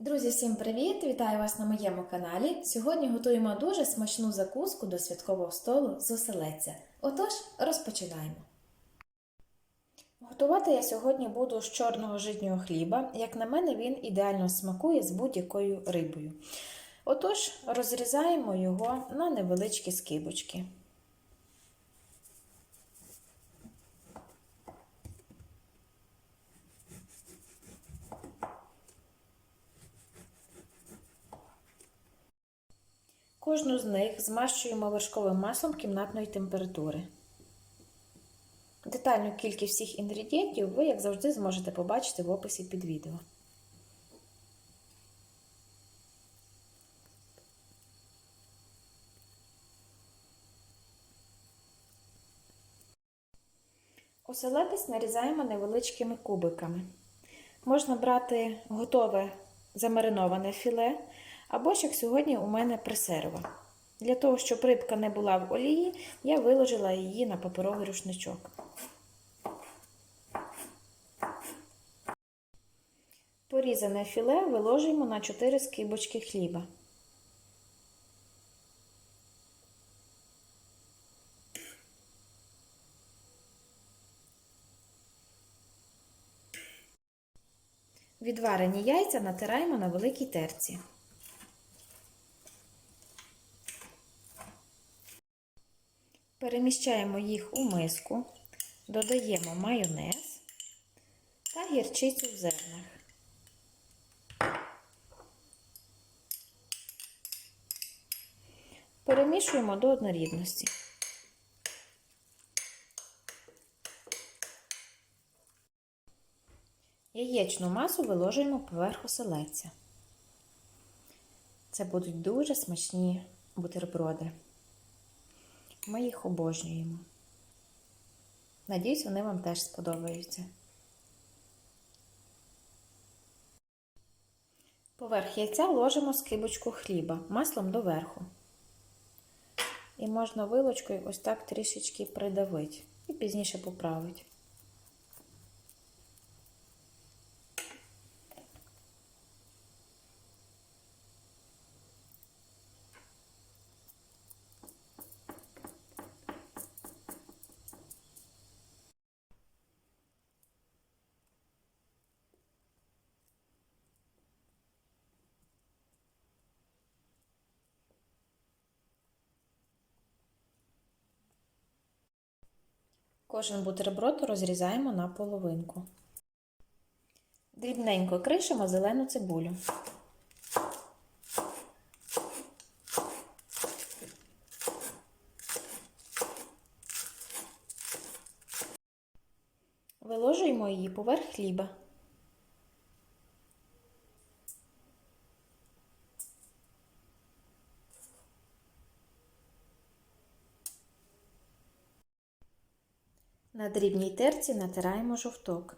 Друзі, всім привіт! Вітаю вас на моєму каналі. Сьогодні готуємо дуже смачну закуску до святкового столу з оселедця. Отож, розпочинаємо. Готувати я сьогодні буду з чорного житнього хліба. Як на мене, він ідеально смакує з будь-якою рибою. Отож, розрізаємо його на невеличкі скибочки. Кожну з них змащуємо вершковим маслом кімнатної температури. Детальну кількість всіх інгредієнтів ви, як завжди, зможете побачити в описі під відео. Оселедець нарізаємо невеличкими кубиками. Можна брати готове замариноване філе, або ж як сьогодні у мене пресерва. Для того, щоб рибка не була в олії, я виложила її на паперовий рушничок. Порізане філе виложуємо на 4 скибочки хліба. Відварені яйця натираємо на великій терці. Переміщаємо їх у миску, додаємо майонез та гірчицю в зернах. Перемішуємо до однорідності. Яєчну масу виложуємо поверх оселедця. Це будуть дуже смачні бутерброди. Ми їх обожнюємо. Надіюсь, вони вам теж сподобаються. Поверх яйця ложимо скибочку хліба маслом доверху. І можна вилочкою ось так трішечки придавити і пізніше поправити. Кожен бутерброд розрізаємо на половинку. Дрібненько кришимо зелену цибулю. Виложуємо її поверх хліба. На дрібній терці натираємо жовток.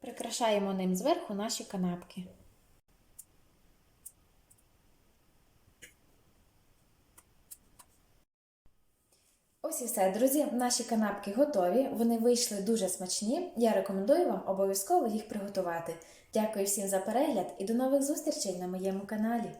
Прикрашаємо ним зверху наші канапки. Ось і все, друзі. Наші канапки готові. Вони вийшли дуже смачні. Я рекомендую вам обов'язково їх приготувати. Дякую всім за перегляд і до нових зустрічей на моєму каналі.